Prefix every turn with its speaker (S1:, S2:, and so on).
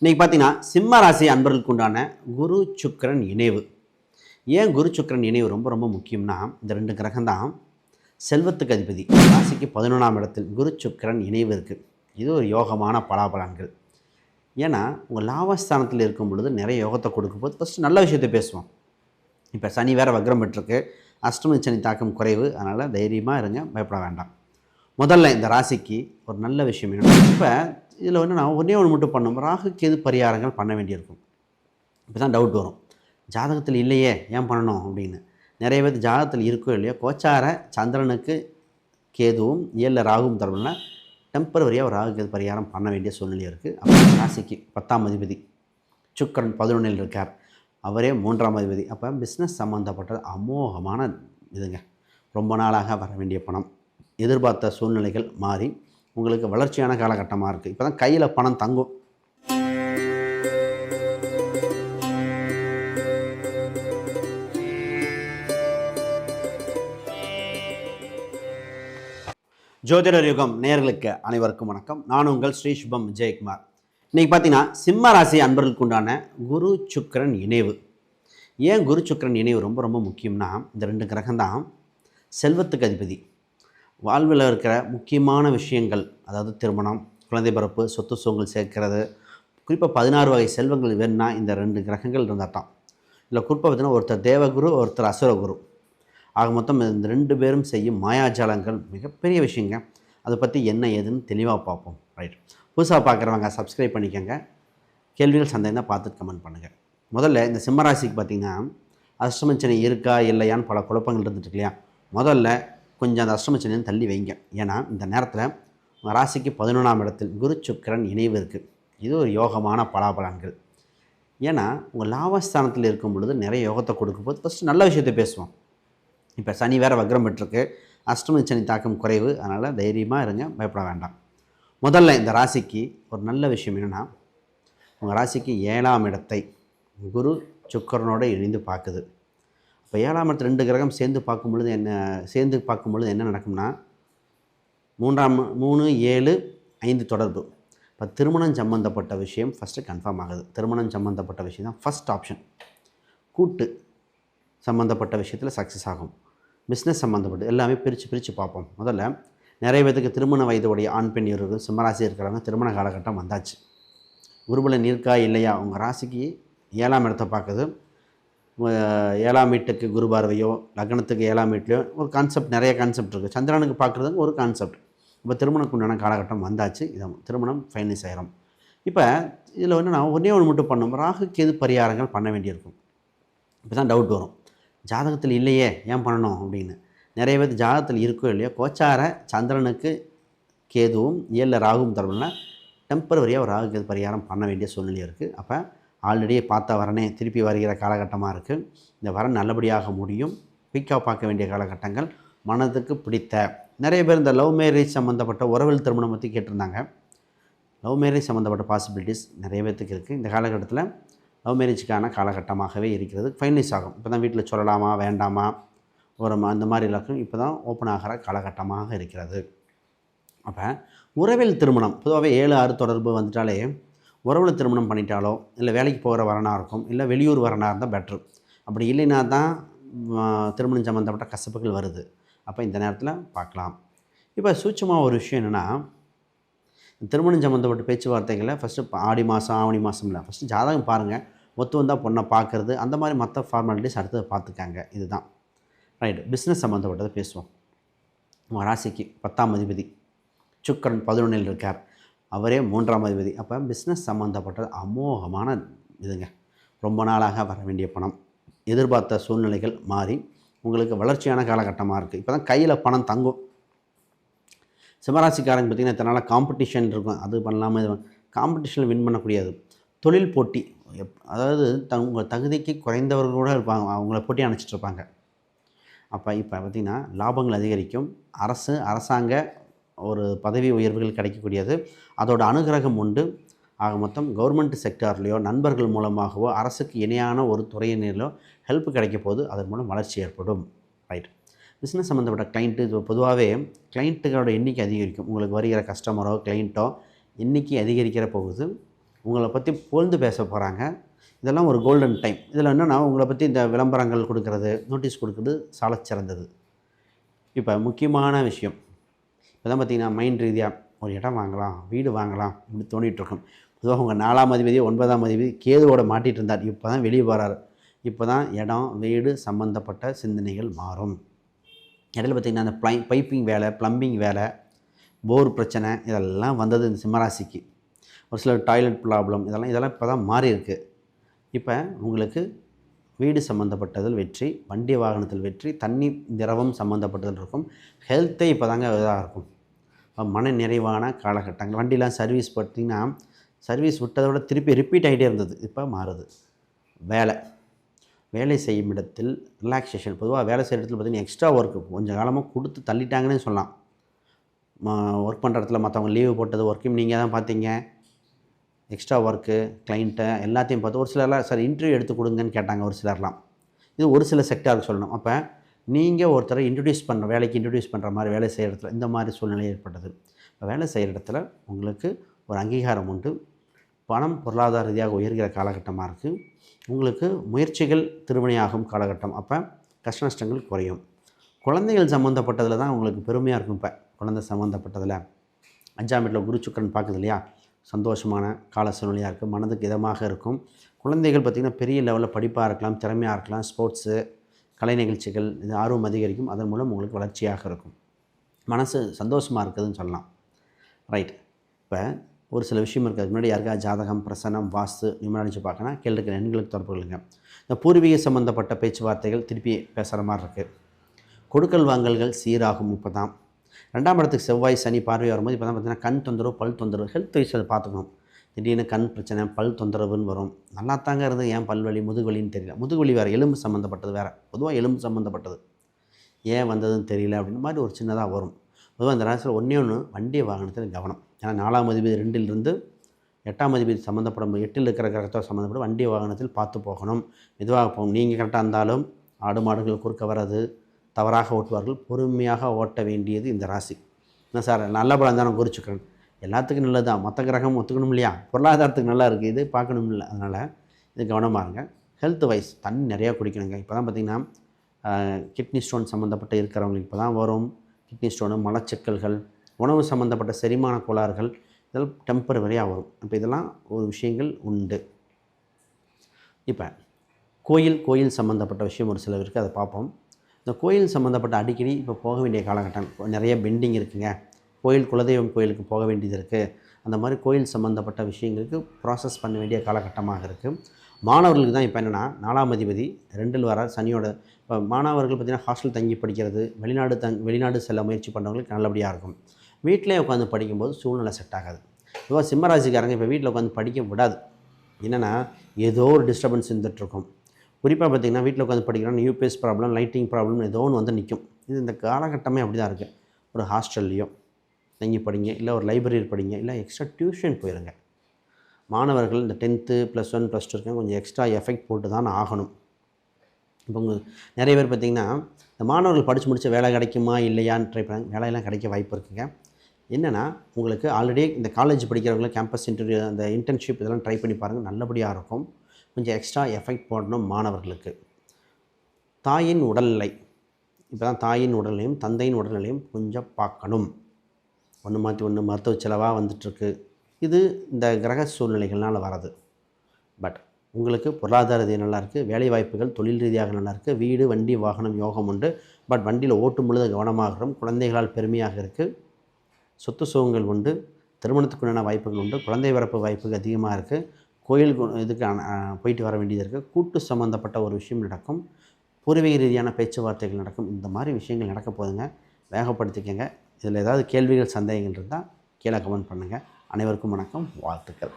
S1: இன்றைக்கி பார்த்தீங்கன்னா சிம்ம ராசி அன்பர்களுக்கு உண்டான குரு சுக்கிரன் இணைவு. ஏன் குரு சுக்கிரன் இணைவு ரொம்ப ரொம்ப முக்கியம்னா இந்த ரெண்டு கிரகம் தான் செல்வத்துக்கு அதிபதி. ராசிக்கு பதினொன்றாம் இடத்தில் குரு சுக்கிரன் இணைவு இருக்குது இது ஒரு யோகமான பலாபலன்கள். ஏன்னா உங்கள் லாபஸ்தானத்தில் இருக்கும் பொழுது நிறைய யோகத்தை கொடுக்கும் போது ஃபஸ்ட்டு நல்ல விஷயத்தை பேசுவோம். இப்போ சனி வேறு வக்ரம் பெற்றிருக்கு. அஷ்டமி சனி தாக்கம் குறைவு. அதனால் தைரியமாக இருங்க. பயப்பட வேண்டாம். முதல்ல இந்த ராசிக்கு ஒரு நல்ல விஷயம் என்னன்னா இப்போ இதில் வந்து நான் ஒன்றே ஒன்று மட்டும் பண்ணோம். ராகுக்கு எது பரிகாரங்கள் பண்ண வேண்டியிருக்கும். இப்போ தான் டவுட் வரும். ஜாதகத்தில் இல்லையே ஏன் பண்ணணும் அப்படின்னு. நிறைய பேர் ஜாதகத்தில் இருக்கோ இல்லையோ கோச்சார சந்திரனுக்கு கேதுவும் ஏழில் ராகுவும் தரணும்னா டெம்பரவரியாக ஒரு ராகுக்கு எது பரிகாரம் பண்ண வேண்டிய சூழ்நிலை இருக்குது அப்போ ராசிக்கு பத்தாம் அதிபதி. சுக்கரன் பதினொன்றில் இருக்கார். அவரே மூன்றாம் அதிபதி. அப்போ பிஸ்னஸ் சம்மந்தப்பட்ட அமோகமான இதுங்க. ரொம்ப நாளாக வர வேண்டிய பணம். எதிர்பார்த்த சூழ்நிலைகள் மாறி உங்களுக்கு வளர்ச்சியான காலகட்டமாக இருக்குது இப்போ தான் கையில் பணம் தங்கும். ஜோதிடர் யுகம் நேயர்களுக்கு அனைவருக்கும் வணக்கம். நான் உங்கள் ஸ்ரீ சுபம் விஜயகுமார். இன்றைக்கி பார்த்தீங்கன்னா சிம்ம ராசி அன்பர்களுக்கு உண்டான குரு சுக்கிரன் இணைவு. ஏன் குரு சுக்கிரன் இணைவு ரொம்ப ரொம்ப முக்கியம்னா இந்த ரெண்டு கிரகம் தான் செல்வத்துக்கு அதிபதி. வாழ்வில் இருக்கிற முக்கியமான விஷயங்கள் அதாவது திருமணம் குழந்தை பிறப்பு சொத்து சுகங்கள் சேர்க்கிறது குறிப்பாக பதினாறு வகை செல்வங்கள் வேணும்னா இந்த ரெண்டு கிரகங்கள் இருந்தால் தான் இல்லை குறிப்பாக பார்த்தீங்கன்னா ஒருத்தர் தேவகுரு ஒருத்தர் அசுரகுரு. ஆக மொத்தம் இந்த ரெண்டு பேரும் செய்யும் மாயாஜாலங்கள் மிகப்பெரிய விஷயங்க. அதை பற்றி என்ன ஏதுன்னு தெளிவாக பார்ப்போம். ரைட் புதுசாக பார்க்குறவங்க சப்ஸ்கிரைப் பண்ணிக்கோங்க. கேள்விகள் சந்தேகம் தான் பார்த்துட்டு கமெண்ட் பண்ணுங்கள் முதல்ல இந்த சிம்மராசிக்கு பார்த்திங்கன்னா அஷ்டமச்சனி இருக்கா இல்லையான்னு பல குழப்பங்கள் இருந்துட்டு இல்லையா? முதல்ல கொஞ்சம் அந்த அஷ்டமச்சனியை தள்ளி வைங்க. ஏன்னா இந்த நேரத்தில் உங்கள் ராசிக்கு பதினொன்றாம் இடத்தில் குரு சுக்கிரன் இணைவு இருக்குது இது ஒரு யோகமான பலாபலன்கள். ஏன்னா உங்கள் லாபஸ்தானத்தில் இருக்கும் பொழுது நிறைய யோகத்தை கொடுக்கும்போது ஃபஸ்ட்டு நல்ல விஷயத்தை பேசுவோம். இப்போ சனி வேறு வக்ரம் பெற்றிருக்கு. அஷ்டமி சனி தாக்கம் குறைவு. அதனால் தைரியமாக இருங்க. பயப்பட வேண்டாம். முதல்ல இந்த ராசிக்கு ஒரு நல்ல விஷயம் என்னென்னா உங்கள் ராசிக்கு ஏழாம் இடத்தை குரு சுக்கரனோட இணைந்து பார்க்குது. இப்போ ஏழாம் இடத்து ரெண்டு கிரகம் சேர்ந்து பார்க்கும் பொழுது என்ன சேர்ந்து பார்க்கும் பொழுது என்ன நடக்கும்னா மூன்றாம் மூணு ஏழு ஐந்து தொடர்பு. இப்போ திருமணம் சம்மந்தப்பட்ட விஷயம் ஃபஸ்ட்டு கன்ஃபார்ம் ஆகுது. திருமணம் சம்மந்தப்பட்ட விஷயம் தான் ஃபஸ்ட் ஆப்ஷன் கூட்டு சம்மந்தப்பட்ட விஷயத்தில் சக்ஸஸ் ஆகும். பிஸ்னஸ் சம்மந்தப்பட்டு எல்லாமே பிரித்து பிரித்து பார்ப்போம். முதல்ல நிறைய பேத்துக்கு திருமண வயதுடைய ஆண் பெண் இருக்கு சிம்மராசி இருக்கிறவங்க திருமண காலகட்டம் வந்தாச்சு. குருபலன் இருக்கா இல்லையா? உங்கள் ராசிக்கு ஏழாம் இடத்தை பார்க்குது. ஏழாம் வீட்டுக்கு குரு பார்வையோ லக்னத்துக்கு ஏழாம் வீட்லையோ ஒரு கான்செப்ட் நிறைய கான்செப்ட் இருக்குது சந்திரனுக்கு பார்க்குறதுக்கு ஒரு கான்செப்ட் இப்போ திருமணக்கு உண்டான காலகட்டம் வந்தாச்சு. இதை திருமணம் ஃபைனலைஸ் ஆயிரும். இப்போ இதில் வந்து நான் ஒன்றே ஒன்று மட்டும் பண்ணோம் ராகுக்கு எது பரிகாரங்கள் பண்ண வேண்டியிருக்கும். இப்போ தான் டவுட் வரும். ஜாதகத்தில் இல்லையே ஏன் பண்ணணும் அப்படின்னு. நிறைய பேர் ஜாதகத்தில் இருக்கோ இல்லையோ கோச்சார சந்திரனுக்கு கேதுவும் ஏழில் ராகுவும் தரணும்னா டெம்பரவரியாக ஒரு ராகுக்கு பரிகாரம் பண்ண வேண்டிய சூழ்நிலை இருக்குது அப்போ ஆல்ரெடி பார்த்த வரனே திருப்பி வருகிற காலகட்டமாக இருக்குது இந்த வரன் நல்லபடியாக முடியும். குயிக்காக பார்க்க வேண்டிய காலகட்டங்கள் மனதுக்கு பிடித்த. நிறைய பேர் இந்த லவ் மேரேஜ் சம்மந்தப்பட்ட உறவில் திருமணம் பற்றி கேட்டிருந்தாங்க. லவ் மேரேஜ் சம்மந்தப்பட்ட பாசிபிலிட்டிஸ் நிறைய பேர்த்துக்கு இருக்குது இந்த காலகட்டத்தில் லவ் மேரேஜுக்கான காலகட்டமாகவே இருக்கிறது. ஃபைனலைஸ் ஆகும். இப்போ தான் வீட்டில் சொல்லலாமா வேண்டாமா? ஒரு அந்த மாதிரி எல்லாருக்கும் இப்போ தான் ஓப்பன் ஆகிற காலகட்டமாக இருக்கிறது. அப்போ உறவில் திருமணம் பொதுவாகவே ஏழு ஆறு தொடர்பு வந்துட்டாலே உறவில் திருமணம் பண்ணிட்டாலோ இல்லை வேலைக்கு போகிற வரனாக இருக்கும் இல்லை வெளியூர் வரனாக இருந்தால் பெட்ரு அப்படி இல்லைன்னா தான் திருமணம் சம்மந்தப்பட்ட கசப்புகள் வருது. அப்போ இந்த நேரத்தில் பார்க்கலாம். இப்போ சூட்சமாக ஒரு விஷயம் என்னென்னா திருமணம் சம்மந்தப்பட்ட பேச்சுவார்த்தைகளை ஃபஸ்ட்டு ஆடி மாதம் ஆவணி மாதம் இல்லை ஃபஸ்ட்டு ஜாதகம் பாருங்கள் ஒத்து வந்தால் பொண்ணை பார்க்குறது அந்த மாதிரி மற்ற ஃபார்மாலிட்டிஸ் அடுத்தது பார்த்துக்காங்க. இதுதான். ரைட் பிஸ்னஸ் சம்மந்தப்பட்டதை பேசுவோம். ராசிக்கு பத்தாம் அதிபதி. சுக்கரன் பதினொன்றில் இருக்கார். அவரே மூன்றாம் அதிபதி. அப்போ பிஸ்னஸ் சம்மந்தப்பட்ட அமோகமான இதுங்க. ரொம்ப நாளாக வர வேண்டிய பணம். எதிர்பார்த்த சூழ்நிலைகள் மாறி உங்களுக்கு வளர்ச்சியான காலகட்டமாக இருக்குது இப்போ தான் கையில் பணம் தங்கும். சிம்மராசிக்காரங்க பார்த்திங்கன்னா இத்தனை காம்படிஷன் இருக்கும். அது பண்ணலாமல் இது காம்படிஷனில் வின் பண்ணக்கூடியது. தொழில் போட்டி. எப் அதாவது த உங்கள் தகுதிக்கு குறைந்தவர்கள் கூட இருப்பாங்க. அவங்கள போட்டி அணைச்சிட்ருப்பாங்க அப்போ இப்போ பார்த்திங்கன்னா லாபங்கள் அதிகரிக்கும். அரசு அரசாங்க ஒரு பதவி உயர்வுகள் கிடைக்கக்கூடியது. அதோட அனுகிரகம் உண்டு. ஆக மொத்தம் கவர்மெண்ட் செக்டார்லேயோ நண்பர்கள் மூலமாகவோ அரசுக்கு இணையான ஒரு துறையினரிலோ ஹெல்ப் கிடைக்க போது அதன் மூலம் வளர்ச்சி ஏற்படும். ரைட் பிஸ்னஸ் சம்மந்தப்பட்ட கிளைண்ட்டு இது பொதுவாகவே கிளைண்ட்டுகளோட எண்ணிக்கை அதிகரிக்கும். உங்களுக்கு வருகிற கஸ்டமரோ கிளைண்ட்டோ எண்ணிக்கை அதிகரிக்கிற போகுது. உங்களை பற்றி புகழ்ந்து பேச போகிறாங்க இதெல்லாம் ஒரு கோல்டன் டைம் இதில் என்னென்னா உங்களை பற்றி இந்த விளம்பரங்கள் கொடுக்கறது நோட்டீஸ் கொடுக்குறது சாலச்சிறந்தது. இப்போ முக்கியமான விஷயம். இப்போ தான் பார்த்தீங்கன்னா மைண்ட் ரீதியாக ஒரு இடம் வாங்கலாம் வீடு வாங்கலாம் இப்படி தோண்டிட்டு பொதுவாக உங்கள் நாலாம் அதிபதி ஒன்பதாம் அதிபதி கேதுவோட மாட்டிகிட்டு இருந்தார். இப்போ தான் வெளியே வராரு. இப்போ தான் இடம் வீடு சம்மந்தப்பட்ட சிந்தனைகள் மாறும். இடையில பார்த்திங்கன்னா அந்த ப்ளை பைப்பிங் வேலை ப்ளம்பிங் வேலை போர் பிரச்சனை இதெல்லாம் வந்தது இந்த சிம்மராசிக்கு. ஒரு சில டாய்லெட் ப்ராப்ளம் இதெல்லாம் இதெல்லாம் இப்போ தான் மாறி இருக்குது இப்போ உங்களுக்கு வீடு சம்மந்தப்பட்டதில் வெற்றி வண்டி வாகனத்தில் வெற்றி தண்ணி திரவம் சம்மந்தப்பட்டதில் இருக்கும். ஹெல்த்தே இப்போ தாங்க இதாக இருக்கும். மன நிறைவான காலகட்டங்கள். வண்டிலாம் சர்வீஸ் பார்த்திங்கன்னா சர்வீஸ் விட்டதை விட திருப்பி ரிப்பீட் ஆகிட்டே இருந்தது. இப்போ மாறுது. வேலை. வேலை செய்யும் இடத்தில் ரிலாக்ஸேஷன் பொதுவாக வேலை செய்கிற இடத்துல பார்த்திங்கன்னா எக்ஸ்ட்ரா ஒர்க்கு கொஞ்சம் காலமாக கொடுத்து தள்ளிட்டாங்கன்னே சொல்லலாம். ஒர்க் பண்ணுற இடத்துல மற்றவங்க லீவு போட்டது ஒர்க்கையும் நீங்கள் தான் பார்த்தீங்க. எக்ஸ்ட்ரா ஒர்க்கு கிளைண்ட்டை எல்லாத்தையும் பார்த்து ஒரு சிலர்லாம் சார் இன்டர்வியூ எடுத்து கொடுங்கன்னு கேட்டாங்க ஒரு சிலர்லாம். இது ஒரு சில செக்டாருக்கு சொல்லணும். அப்போ நீங்கள் ஒருத்தரை இன்ட்ரடியூஸ் பண்ணுற வேலைக்கு இன்ட்ரடியூஸ் பண்ணுற மாதிரி வேலை செய்கிற இடத்துல இந்த மாதிரி சூழ்நிலை ஏற்பட்டது. இப்போ வேலை செய்கிற இடத்துல உங்களுக்கு ஒரு அங்கீகாரம் உண்டு. பணம் பொருளாதார ரீதியாக உயர்கிற காலகட்டமாக இருக்குது உங்களுக்கு முயற்சிகள் திருமணியாகும் காலகட்டம். அப்போ கஷ்ட நஷ்டங்கள் குறையும். குழந்தைகள் சம்மந்தப்பட்டதில் தான் உங்களுக்கு பெருமையாக இருக்கும் இப்போ. குழந்தை சம்மந்தப்பட்டதில் அஞ்சாம் வீட்டில் குரு சுக்கரன் பார்க்குது இல்லையா? சந்தோஷமான கால சூழ்நிலையாக இருக்குது மனதுக்கு இதமாக இருக்கும். குழந்தைகள் பார்த்திங்கன்னா பெரிய லெவலில் படிப்பாக இருக்கலாம் திறமையாக இருக்கலாம். ஸ்போர்ட்ஸு கலை நிகழ்ச்சிகள் இது ஆர்வம் அதிகரிக்கும். அதன் மூலம் உங்களுக்கு வளர்ச்சியாக இருக்கும். மனசு சந்தோஷமாக இருக்குதுன்னு சொல்லலாம். ரைட் இப்போ ஒரு சில விஷயம் இருக்குது முன்னாடி யாருக்கா ஜாதகம் பிரசனம் வாஸ்து நிமிடம் பார்க்கணும் கேள்வி இருக்கிற எண்களுக்கு தொடர்பு கொள்ளுங்க. இந்த பூர்வீக சம்மந்தப்பட்ட பேச்சுவார்த்தைகள் திருப்பி பேசுகிற மாதிரி இருக்குது கொடுக்கல் வாங்கல்கள் சீராகும் இப்போ தான் ரெண்டாம் இடத்துக்கு செவ்வாய் சனி பார்வை வரும்போது இப்போ தான் பார்த்தீங்கன்னா கண் தொந்தரவு பல் தொந்தரவு ஹெல்த் வைஸ் அதை பார்த்துக்கணும். திடீர்னு கண் பிரச்சனை பல் தொந்தரவுன்னு வரும். நல்லா தாங்க இருந்தது ஏன் பல்வலி முதுகுவலின்னு தெரியல. முதுகுவலி வேறு எலும்பு சம்மந்தப்பட்டது வேறு. பொதுவாக எலும்பு சம்மந்தப்பட்டது ஏன் வந்ததுன்னு தெரியல அப்படின்ற மாதிரி ஒரு சின்னதாக வரும். பொதுவாக இந்த ராசியில் ஒன்றே ஒன்று வண்டிய வாகனத்தில் கவனம். ஏன்னா நாலாம் அதிபதி ரெண்டிலிருந்து எட்டாம் அதிபதி சம்மந்தப்படும் எட்டில் இருக்கிற கிரகத்தோட சம்மந்தப்படும் வண்டி வாகனத்தில் பார்த்து போகணும். மெதுவாக போகணும். நீங்கள் கரெக்டாக இருந்தாலும் ஆடு மாடுகள் குறுக்க வர்றது தவறாக ஓட்டுவார்கள் பொறுமையாக ஓட்ட வேண்டியது இந்த ராசி. என்ன சார் நல்ல பலம் தானே குறிச்சுக்கிறேன் எல்லாத்துக்கும் நல்லது தான் மற்ற கிரகம் ஒத்துக்கணும் இல்லையா? பொருளாதாரத்துக்கு நல்லா இருக்குது இது பார்க்கணும் இல்லை. அதனால் இது கவனமாக இருங்க. ஹெல்த் வைஸ் தண்ணி நிறையா குடிக்கணுங்க. இப்போ தான் பார்த்திங்கன்னா கிட்னி ஸ்டோன் சம்மந்தப்பட்ட இருக்கிறவங்களுக்கு இப்போ தான் வரும். கிட்னி ஸ்டோனு மலச்சிக்கல்கள் உணவு சம்மந்தப்பட்ட செரிமான கோளாறுகள் இதெல்லாம் டெம்பரவரியாக வரும். இப்போ இதெல்லாம் ஒரு விஷயங்கள் உண்டு. இப்போ கோயில் கோயில் சம்மந்தப்பட்ட விஷயம் ஒரு சில அதை பார்ப்போம். இந்த கோயில் சம்மந்தப்பட்ட அடிக்கடி இப்போ போக வேண்டிய காலகட்டம் நிறைய பெண்டிங் இருக்குங்க. கோயில் குலதெய்வம் கோயிலுக்கு போக வேண்டியது இருக்குது அந்த மாதிரி கோயில் சம்மந்தப்பட்ட விஷயங்களுக்கு ப்ராசஸ் பண்ண வேண்டிய காலகட்டமாக இருக்குது மாணவர்களுக்கு தான் இப்போ என்னென்னா நாலாம் அதிபதி ரெண்டில் வர சனியோட இப்போ மாணவர்கள் பார்த்திங்கன்னா ஹாஸ்டல் தங்கி படிக்கிறது வெளிநாடு தங் வெளிநாடு செல்ல முயற்சி பண்ணுறவங்களுக்கு நல்லபடியாக இருக்கும். வீட்டிலே உட்காந்து படிக்கும்போது சூழ்நிலை செட் ஆகாது. இப்போ சிம்மராசிக்காரங்க இப்போ வீட்டில் உட்காந்து படிக்க விடாது. என்னென்னா ஏதோ ஒரு டிஸ்டர்பன்ஸ் இருந்துகிட்ருக்கும் குறிப்பாக பார்த்திங்கன்னா வீட்டில் உட்காந்து படிக்கிறோம் யூபிஎஸ் ப்ராப்ளம் லைட்டிங் ப்ராப்ளம் ஏதோ ஒன்று வந்து நிற்கும் இது இந்த காலகட்டமே அப்படி தான் இருக்குது ஒரு ஹாஸ்டல்லையும் தங்கி படிங்க இல்லை ஒரு லைப்ரரி படிங்க இல்லை எக்ஸ்ட்ரா டியூஷன் போயிருங்க. மாணவர்கள் இந்த tenth plus one plus two இருக்காங்க கொஞ்சம் எக்ஸ்ட்ரா எஃபெக்ட் போட்டு தான் ஆகணும். இப்போ உங்கள் நிறைய பேர் பார்த்திங்கன்னா இந்த மாணவர்கள் படித்து முடிச்ச வேலை கிடைக்குமா இல்லையான்னு ட்ரை பண்ணாங்க. வேலையெல்லாம் கிடைக்க வாய்ப்பு இருக்குங்க. என்னென்னா உங்களுக்கு ஆல்ரெடி இந்த காலேஜ் படிக்கிறவங்க கேம்பஸ் இன்டர்வியூ அந்த இன்டர்ன்ஷிப் இதெல்லாம் ட்ரை பண்ணி பாருங்கள் நல்லபடியாக இருக்கும். கொஞ்சம் எக்ஸ்ட்ரா எஃபெக்ட் போடணும் மாணவர்களுக்கு. தாயின் உடல்நிலை. இப்போ தான் தாயின் உடல்நிலையும் தந்தையின் உடல்நிலையும் கொஞ்சம் பார்க்கணும். ஒன்று மாற்றி ஒன்று மருத்துவ செலவாக வந்துட்டுருக்கு. இது இந்த கிரக சூழ்நிலைகள்னால் வராது பட் உங்களுக்கு பொருளாதார ரீதியாக நல்லாயிருக்கு வேலை வாய்ப்புகள் தொழில் ரீதியாக நல்லாயிருக்கு வீடு வண்டி வாகனம் யோகம் உண்டு. பட் வண்டியில் ஓட்டும் பொழுது கவனமாகிறோம் குழந்தைகளால் பெருமையாக இருக்குது சொத்து சுகங்கள் உண்டு திருமணத்துக்குண்டான வாய்ப்புகள் உண்டு குழந்தை பிறப்பு வாய்ப்புகள் அதிகமாக இருக்குது கோயில் கு- இதுக்கு போயிட்டு வர வேண்டியது இருக்குது கூட்டு சம்மந்தப்பட்ட ஒரு விஷயம் நடக்கும். பூர்வீக ரீதியான பேச்சுவார்த்தைகள் நடக்கும். இந்த மாதிரி விஷயங்கள் நடக்க போதுங்க வேகப்படுத்திக்கங்க. இதில் ஏதாவது கேள்விகள் சந்தேகங்கள் இருந்தால் கீழே கமெண்ட் பண்ணுங்கள் அனைவருக்கும் வணக்கம். வாழ்த்துக்கள்.